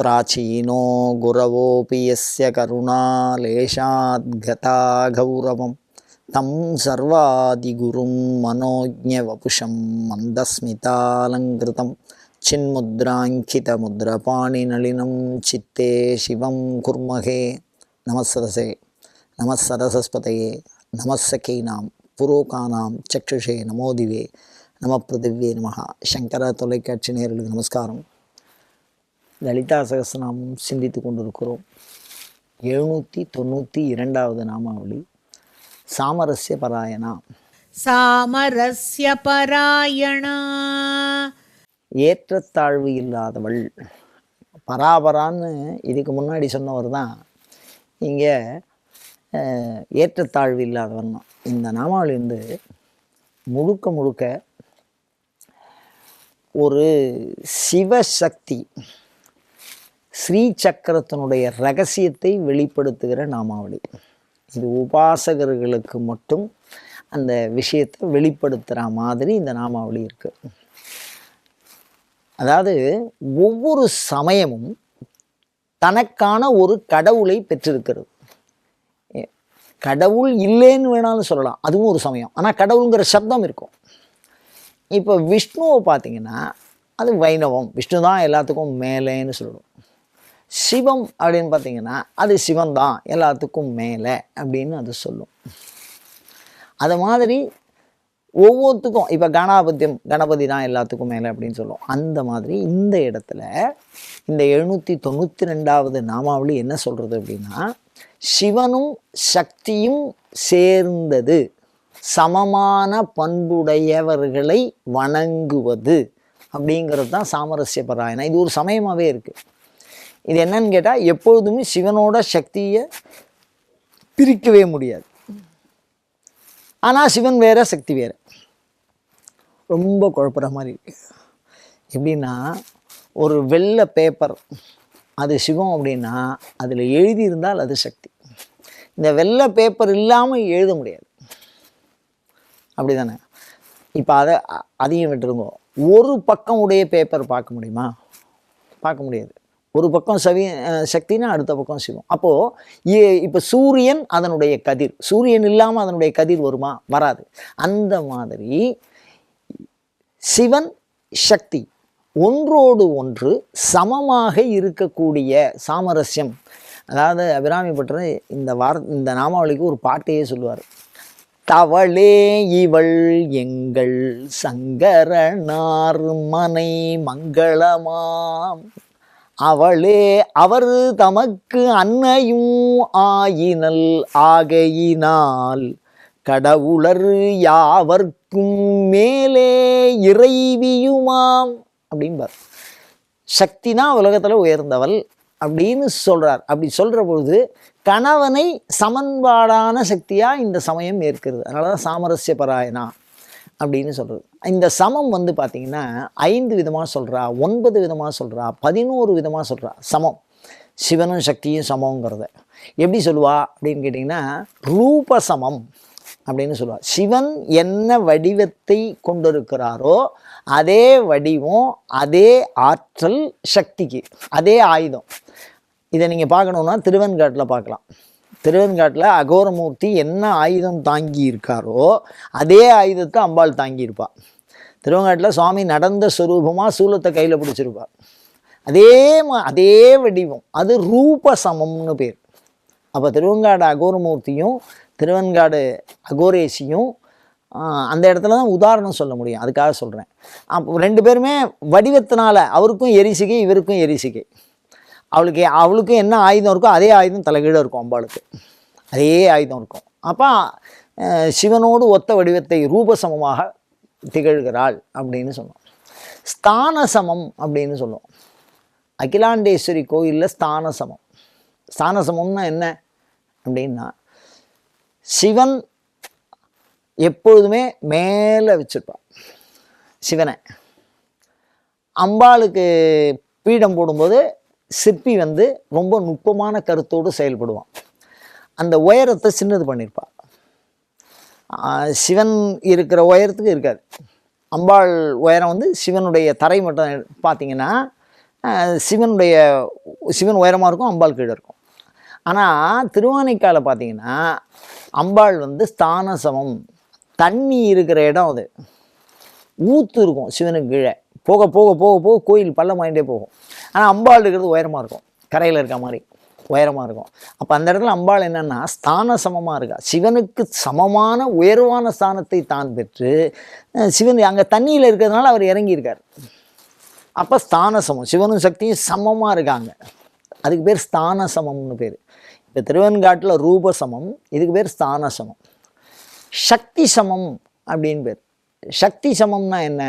ప్రాచీనో గురవోపి యస్య కరుణాలేశాద్గతా గౌరవం తం సర్వాదిగురుం మనోజ్ఞవపుషం మందస్మితాలంకృతం. చిన్ముద్రాంకితముద్రపాణినళినం చిత్తే శివం కుర్మహే. నమస్సరసే నమస్సరసస్పతయే నమస్సకీనాం పురోకానాం చక్షుషే నమోదివే. నమ పృథివ్యే నమ. శంకర తొలైకాక్షి నేరులకు నమస్కారం. லலிதா சகசநாமம் சிந்தித்து கொண்டிருக்கிறோம். எழுநூற்றி தொண்ணூற்றி இரண்டாவது நாமாவளி. சாமரஸ்ய பராயணா சாமரஸ்ய பராயணா ஏற்றத்தாழ்வு இல்லாதவள். பராபரான்னு இதுக்கு முன்னாடி சொன்னவர் தான். இங்கே ஏற்றத்தாழ்வு இல்லாதவன். இந்த நாமாவளி வந்து முழுக்க முழுக்க ஒரு சிவசக்தி ஸ்ரீ சக்கரத்தினுடைய ரகசியத்தை வெளிப்படுத்துகிற நாமாவளி. இது உபாசகர்களுக்கு மட்டும் அந்த விஷயத்தை வெளிப்படுத்துகிற மாதிரி இந்த நாமாவளி இருக்குது அதாவது ஒவ்வொரு சமயமும் தனக்கான ஒரு கடவுளை பெற்றிருக்கிறது. கடவுள் இல்லைன்னு வேணாலும் சொல்லலாம். அதுவும் ஒரு சமயம். ஆனால் கடவுளுங்கிற சப்தம் இருக்கும். இப்போ விஷ்ணுவை பார்த்தீங்கன்னா அது வைணவம். விஷ்ணு தான் எல்லாத்துக்கும் மேலேன்னு சொல்லணும் சிவம் அப்படின்னு பார்த்தீங்கன்னா அது சிவன் தான் எல்லாத்துக்கும் மேலே அப்படின்னு அது சொல்லும். அது மாதிரி ஒவ்வொருத்துக்கும் இப்போ கணாபத்தியம் கணபதி தான் எல்லாத்துக்கும் மேலே அப்படின்னு சொல்லுவோம் அந்த மாதிரி இந்த இடத்துல இந்த எழுநூற்றி தொண்ணூற்றி ரெண்டாவது நாமாவளி என்ன சொல்கிறது அப்படின்னா சிவனும் சக்தியும் சேர்ந்தது சமமான பண்புடையவர்களை வணங்குவது அப்படிங்கிறது தான் சாமரஸ்ய பராயணம். இது ஒரு சமயமாகவே இருக்குது இது என்னன்னு கேட்டால் எப்பொழுதுமே சிவனோட சக்தியை பிரிக்கவே முடியாது. ஆனால் சிவன் வேற சக்தி வேறு. ரொம்ப குழப்புற மாதிரி இருக்கு. எப்படின்னா ஒரு வெள்ளை பேப்பர் அது சிவம் அப்படின்னா அதில் எழுதியிருந்தால் அது சக்தி. இந்த வெள்ளை பேப்பர் இல்லாமல் எழுத முடியாது. அப்படி தானே இப்போ அதை அ- அதையும் விட்டுருங்க. ஒரு பக்கம் உடைய பேப்பர் பார்க்க முடியுமா? பார்க்க முடியாது. ஒரு பக்கம் சவி சக்தினா அடுத்த பக்கம் சிவம். அப்போது இப்போ சூரியன் அதனுடைய கதிர். சூரியன் இல்லாமல் அதனுடைய கதிர் வருமா? வராது. அந்த மாதிரி சிவன் சக்தி ஒன்றோடு ஒன்று சமமாக இருக்கக்கூடிய சாமரஸ்யம். அதாவது அபிராமி பட்டர் இந்த வார இந்த நாமாவளிக்கு ஒரு பாட்டையே சொல்லுவார். தவளே இவள் எங்கள் சங்கரனார் மனை மங்களமாம். அவளே அவர் தமக்கு அன்னையும் ஆயினல் ஆகையினால். கடவுளர் யாவர்க்கும் மேலே இறைவியுமாம் அப்படின்பார். சக்தினா உலகத்தில் உயர்ந்தவள் அப்படின்னு சொல்கிறார் அப்படி சொல்கிற பொழுது கணவனை சமன்பாடான சக்தியாக இந்த சமயம் ஏற்கிறது. அதனால தான் சாமரஸ்ய பராயணா அப்படின்னு சொல்கிறது இந்த சமம் வந்து பார்த்திங்கன்னா ஐந்து விதமாக சொல்கிறா ஒன்பது விதமாக சொல்கிறா பதினோரு விதமாக சொல்கிறா சமம். சிவனும் சக்தியும் சமங்கிறத எப்படி சொல்லுவா அப்படின்னு கேட்டிங்கன்னா ரூப சமம் அப்படின்னு சொல்லுவா. சிவன் என்ன வடிவத்தை கொண்டிருக்கிறாரோ அதே வடிவம் அதே ஆற்றல் சக்திக்கு அதே ஆயுதம். இதை நீங்கள் பார்க்கணுன்னா திருவெண்காட்டில் பார்க்கலாம். திருவெண்காட்டில் அகோரமூர்த்தி என்ன ஆயுதம் தாங்கி இருக்காரோ அதே ஆயுதத்தை அம்பாள் தாங்கியிருப்பா. திருவெண்காட்டில் சுவாமி நடந்த ஸ்வரூபமாக சூலத்தை கையில் பிடிச்சிருப்பார் அதே மா அதே வடிவம். அது ரூப சமம்னு பேர். அப்போ திருவெங்காடு அகோரமூர்த்தியும் திருவெண்காடு அகோரேசியும் அந்த இடத்துல தான் உதாரணம் சொல்ல முடியும். அதுக்காக சொல்கிறேன் அப்போ ரெண்டு பேருமே வடிவத்தினால அவருக்கும் எரிசிகை இவருக்கும் எரிசிகை. அவளுக்கு அவளுக்கும் என்ன ஆயுதம் இருக்கோ அதே ஆயுதம் தலைகீழ இருக்கும் அம்பாளுக்கு. அதே ஆயுதம் இருக்கும். அப்போ சிவனோடு ஒத்த வடிவத்தை ரூபசமமாக திகழ்கிறாள் அப்படின்னு சொன்னோம் ஸ்தான சமம் அப்படின்னு சொல்லுவோம். அகிலாண்டேஸ்வரி கோயிலில் ஸ்தான சமம் ஸ்தான சமம்னா என்ன? அப்படின்னா சிவன் எப்பொழுதுமே மேலே வச்சுருப்பான் சிவனை. அம்பாளுக்கு பீடம் போடும்போது சிற்பி வந்து ரொம்ப நுட்பமான கருத்தோடு செயல்படுவான். அந்த உயரத்தை சின்னது பண்ணியிருப்பாள் சிவன் இருக்கிற உயரத்துக்கு இருக்காது அம்பாள் உயரம் வந்து சிவனுடைய தரை மட்டும் பார்த்தீங்கன்னா சிவனுடைய சிவன் உயரமாக இருக்கும் அம்பாள் கீழே இருக்கும். ஆனால் திருவானைக்கால பார்த்தீங்கன்னா அம்பாள் வந்து ஸ்தான சமம் தண்ணி இருக்கிற இடம் அது. ஊத்து இருக்கும் சிவனுக்கு கீழே. போக போக போக போக கோயில் பள்ளமாயிட்டே போகும். ஆனால் அம்பாள் இருக்கிறது உயரமாக இருக்கும். கரையில் இருக்க மாதிரி உயரமாக இருக்கும். அப்போ அந்த இடத்துல அம்பாள் என்னன்னா ஸ்தான சமமாக இருக்கா. சிவனுக்கு சமமான உயர்வான ஸ்தானத்தை தான் பெற்று சிவன் அங்கே தண்ணியில் இருக்கிறதுனால அவர் இறங்கியிருக்கார். அப்போ ஸ்தான சமம். சிவனும் சக்தியும் சமமாக இருக்காங்க. அதுக்கு பேர் ஸ்தான சமம்னு பேர். இப்போ திருவெண்காட்டில் ரூப சமம் இதுக்கு பேர் ஸ்தான சமம். சக்தி சமம் அப்படின்னு பேர். சக்தி சமம்னா என்ன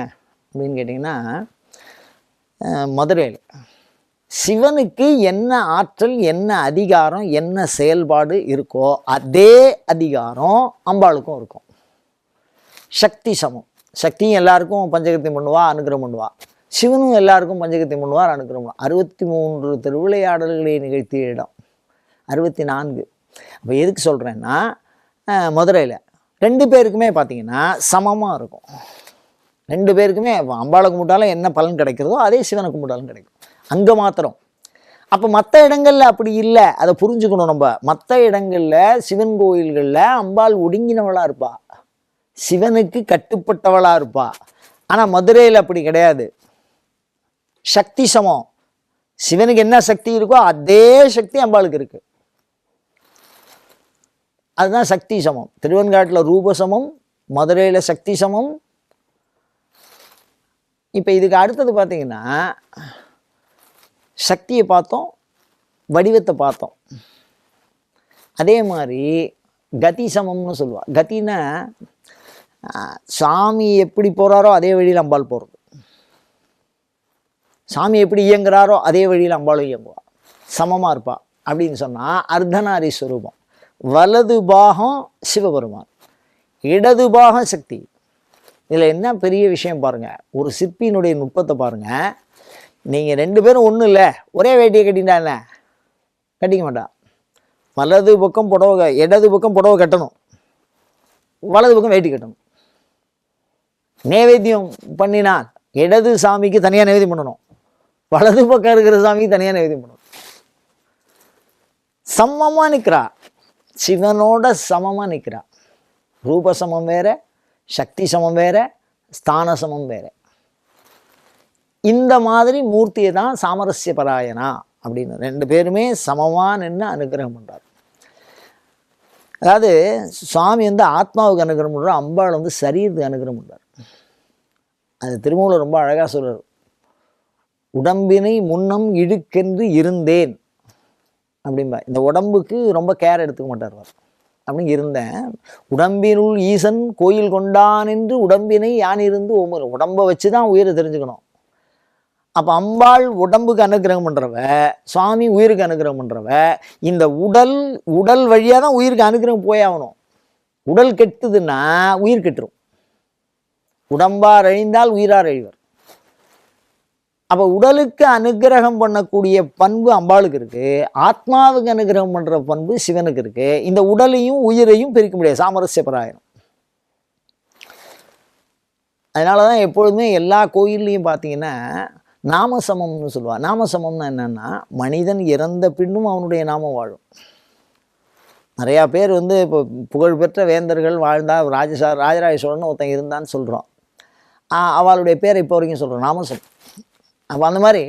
அப்படின்னு கேட்டிங்கன்னா மதுரையில். சிவனுக்கு என்ன ஆற்றல் என்ன அதிகாரம் என்ன செயல்பாடு இருக்கோ அதே அதிகாரம் அம்பாளுக்கும் இருக்கும். சக்தி சமம். சக்தியும் எல்லாருக்கும் பஞ்சகத்தியம் பண்ணுவா அனுகிரகம் பண்ணுவா. சிவனும் எல்லாருக்கும் பஞ்சகத்தியம் பண்ணுவார் அனுகிரகம் பண்ணுவார் அறுபத்தி மூன்று திருவிளையாடல்களை நிகழ்த்திய இடம். அறுபத்தி நான்கு அப்போ எதுக்கு சொல்கிறேன்னா மதுரையில் ரெண்டு பேருக்குமே பார்த்தீங்கன்னா சமமாக இருக்கும். ரெண்டு பேருக்குமே அம்பாளை கும்பிட்டாலும் என்ன பலன் கிடைக்கிறதோ அதே சிவனை கும்பிட்டாலும் கிடைக்கும். அங்கே மாத்திரம் அப்போ மற்ற இடங்களில் அப்படி இல்லை. அதை புரிஞ்சுக்கணும் நம்ம. மற்ற இடங்களில் சிவன் கோயில்களில் அம்பாள் ஒடுங்கினவளாக இருப்பா. சிவனுக்கு கட்டுப்பட்டவளாக இருப்பா. ஆனால் மதுரையில் அப்படி கிடையாது. சக்தி சமம். சிவனுக்கு என்ன சக்தி இருக்கோ அதே சக்தி அம்பாளுக்கு இருக்கு. அதுதான் சக்தி சமம். திருவெண்காட்டில் ரூப சமம் மதுரையில் சக்தி சமம். இப்போ இதுக்கு அடுத்தது பார்த்தீங்கன்னா சக்தியை பார்த்தோம் வடிவத்தை பார்த்தோம். அதே மாதிரி கதி சமம்னு சொல்லுவாள் கத்தின்னா சாமி எப்படி போகிறாரோ அதே வழியில் அம்பாள் போகிறது சாமி எப்படி இயங்குறாரோ அதே வழியில் அம்பாளும் இயங்குவாள் சமமாக இருப்பாள் அப்படின்னு சொன்னால் அர்த்தநாரி ஸ்வரூபம் வலது பாகம் சிவபெருமான் இடது பாகம் சக்தி. இதில் என்ன பெரிய விஷயம் பாருங்கள் ஒரு சிற்பியினுடைய நுட்பத்தை பாருங்கள் நீங்கள் ரெண்டு பேரும் ஒன்றும் இல்லை. ஒரே வேட்டியை கட்டிட்டா கட்டிக்க மாட்டான் வலது பக்கம் புடவை இடது பக்கம் புடவை கட்டணும். வலது பக்கம் வேட்டி கட்டணும். நேவேத்தியம் பண்ணினால் இடது சாமிக்கு தனியாக நைவேத்தியம் பண்ணணும். வலது பக்கம் இருக்கிற சாமிக்கு தனியாக நைவேத்தியம் பண்ணணும். சமமாக நிற்கிறா சிவனோட சமமாக நிற்கிறா ரூப சமம் வேற சக்தி சமம் வேற ஸ்தான சமம் வேற. இந்த மாதிரி மூர்த்தியை தான் சாமரஸ்ய பராயணா அப்படின்னு ரெண்டு பேருமே சமமாக நின்று அனுகிரகம் பண்ணுறார் அதாவது சுவாமி வந்து ஆத்மாவுக்கு அனுகிரகம் பண்ணுறார் அம்பாள் வந்து சரீரத்துக்கு அனுகிரகம் பண்ணுறார் அது திருமூலம் ரொம்ப அழகாக சொல்கிறார் உடம்பினை முன்னம் இழுக்கென்று இருந்தேன் அப்படிம்பா. இந்த உடம்புக்கு ரொம்ப கேர் எடுத்துக்க மாட்டார் அப்படின்னு இருந்தேன். உடம்பினுள் ஈசன் கோயில் கொண்டான் என்று உடம்பினை யான் இருந்து உடம்பை வச்சு தான் உயிரை தெரிஞ்சுக்கணும். அப்போ அம்பாள் உடம்புக்கு அனுகிரகம் பண்ணுறவ சுவாமி உயிருக்கு அனுகிரகம் பண்ணுறவ இந்த உடல் உடல் வழியாக தான் உயிருக்கு அனுகிரகம் போயாகணும் உடல் கெட்டுதுன்னா உயிர் கெட்டுரும். உடம்பார் அழிந்தால் உயிரார் அழிவர். அப்போ உடலுக்கு அனுகிரகம் பண்ணக்கூடிய பண்பு அம்பாளுக்கு இருக்குது ஆத்மாவுக்கு அனுகிரகம் பண்ணுற பண்பு சிவனுக்கு இருக்குது இந்த உடலையும் உயிரையும் பிரிக்க முடியாது சாமரஸ்ய பராயணம். அதனால தான் எப்பொழுதுமே எல்லா கோயில்லையும் பார்த்தீங்கன்னா நாமசமம்னு சொல்லுவாள் நாமசமம்னா என்னென்னா மனிதன் இறந்த பின்னும் அவனுடைய நாமம் வாழும். நிறையா பேர் வந்து இப்போ புகழ்பெற்ற வேந்தர்கள் வாழ்ந்தா ராஜசா ராஜராஜ சோழன் ஒருத்தன் இருந்தான்னு சொல்கிறோம் அவளுடைய பேரை இப்போ வரைக்கும் சொல்கிறோம் நாமசம். அப்போ அந்த மாதிரி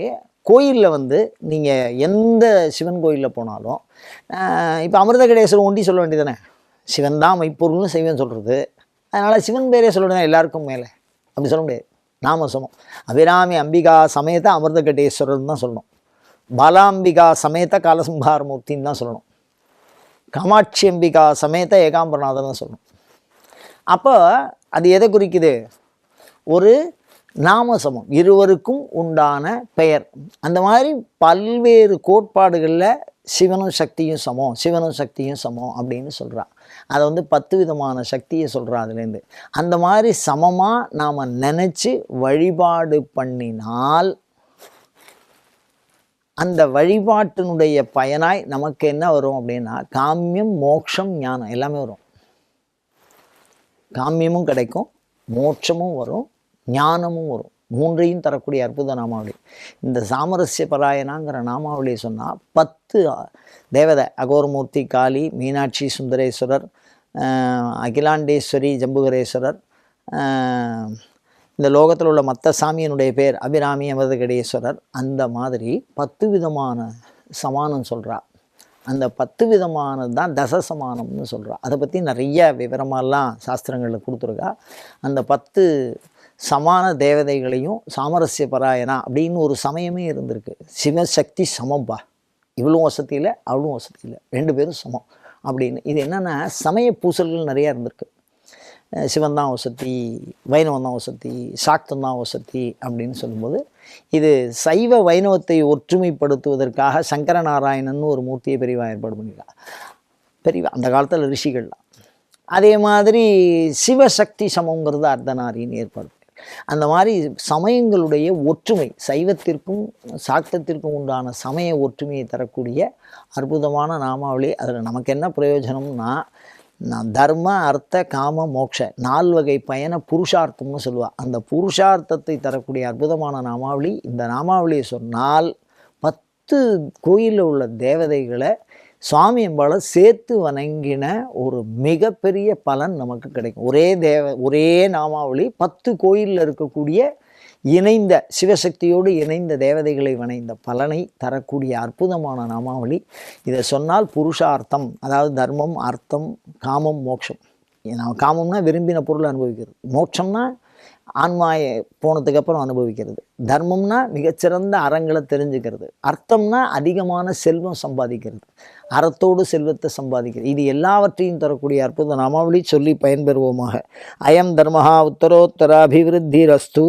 கோயிலில் வந்து நீங்கள் எந்த சிவன் கோயிலில் போனாலும் இப்போ அமிர்த கடேஸ்வரன் ஒண்டி சொல்ல வேண்டியதானே சிவன் தான் மைப்பொருள்னு செய்வேன் சொல்கிறது அதனால் சிவன் பேரே சொல்லணும் எல்லாருக்கும் மேலே. அப்படி சொல்ல முடியாது. நாமசமம் அபிராமி அம்பிகா சமேத அமிர்தகடேஸ்வரர் தான் சொல்லணும். பாலாம்பிகா சமேத காலசம்ஹாரமூர்த்தின்னு தான் சொல்லணும். காமாட்சி அம்பிகா சமேத ஏகாம்பரநாதன் தான் சொல்லணும். அப்போ அது எதை குறிக்குது? ஒரு நாமசமம் இருவருக்கும் உண்டான பெயர். அந்த மாதிரி பல்வேறு கோட்பாடுகளில் சிவனும் சக்தியும் சமம் சிவனும் சக்தியும் சமம் அப்படின்னு சொல்கிறான் அதை வந்து பத்து விதமான சக்தியை சொல்கிறான் அதுலேருந்து. அந்த மாதிரி சமமாக நாம் நினச்சி வழிபாடு பண்ணினால் அந்த வழிபாட்டினுடைய பயனாய் நமக்கு என்ன வரும் அப்படின்னா காமியம் மோட்சம் ஞானம் எல்லாமே வரும். காமியமும் கிடைக்கும் மோட்சமும் வரும் ஞானமும் வரும். மூன்றையும் தரக்கூடிய அற்புத நாமாவளி. இந்த சாமரஸ்ய பராயணாங்கிற நாமாவளி சொன்னால் பத்து தேவதை அகோரமூர்த்தி காளி மீனாட்சி சுந்தரேஸ்வரர் அகிலாண்டேஸ்வரி ஜம்புகரேஸ்வரர் இந்த லோகத்தில் உள்ள மற்ற சாமியினுடைய பேர் அபிராமி அமிர்தகடேஸ்வரர் அந்த மாதிரி பத்து விதமான சமானம் சொல்கிறா அந்த பத்து விதமானது தான் தச சமானம்னு சொல்கிறா அதை பற்றி நிறைய விவரமாலாம் சாஸ்திரங்களில் கொடுத்துருக்கா. அந்த பத்து சமான தேவதைகளையும் சாமரஸ்ய பராயணா அப்படின்னு ஒரு சமயமே இருந்திருக்கு. சிவசக்தி சமம்பா. இவளும் வசதி இல்லை அவளும் வசதி இல்லை ரெண்டு பேரும் சமம் அப்படின்னு. இது என்னென்னா சமய பூசல்கள் நிறையா இருந்திருக்கு. சிவந்தான் சிவன் தான் வசதி வைணவம் தான் வசதி சாக்தம் தான் வசதி அப்படின்னு சொல்லும்போது இது சைவ வைணவத்தை ஒற்றுமைப்படுத்துவதற்காக சங்கரநாராயணன் ஒரு மூர்த்தியை பெரியவா ஏற்பாடு பண்ணியிருக்கா பெரியவா அந்த காலத்தில் ரிஷிகள்லாம். அதே மாதிரி சிவசக்தி சமங்கிறது அர்த்தநாரின்னு ஏற்பாடு அந்த மாதிரி சமயங்களுடைய ஒற்றுமை சைவத்திற்கும் சாக்தத்திற்கும் உண்டான சமய ஒற்றுமையை தரக்கூடிய அற்புதமான நாமாவளி. அதில் நமக்கு என்ன பிரயோஜனம்னா நான் தர்ம அர்த்த காம மோக்ஷ நால் வகை பயண புருஷார்த்தம்னு சொல்லுவாள் அந்த புருஷார்த்தத்தை தரக்கூடிய அற்புதமான நாமாவளி. இந்த நாமாவளியை சொன்னால் பத்து கோயிலில் உள்ள தேவதைகளை சுவாமி அம்பாவை சேர்த்து வணங்கின ஒரு மிகப்பெரிய பலன் நமக்கு கிடைக்கும். ஒரே தேவ ஒரே நாமாவளி பத்து கோயிலில் இருக்கக்கூடிய இணைந்த சிவசக்தியோடு இணைந்த தேவதைகளை வணைந்த பலனை தரக்கூடிய அற்புதமான நாமாவளி. இதை சொன்னால் புருஷார்த்தம் அதாவது தர்மம் அர்த்தம் காமம் மோட்சம். நான் காமம்னா விரும்பின பொருள் அனுபவிக்கிறது. மோட்சம்னா ஆன்மாயை போனதுக்கப்புறம் அனுபவிக்கிறது. தர்மம்னா மிகச்சிறந்த அறங்களை தெரிஞ்சுக்கிறது. அர்த்தம்னா அதிகமான செல்வம் சம்பாதிக்கிறது. அறத்தோடு செல்வத்தை சம்பாதிக்கிறது. இது எல்லாவற்றையும் தரக்கூடிய அற்புத நாமாவளி சொல்லி பயன்பெறுவோமாக. அயம் தர்மஹா உத்தரோத்தராபிவிருத்தி ரஸ்து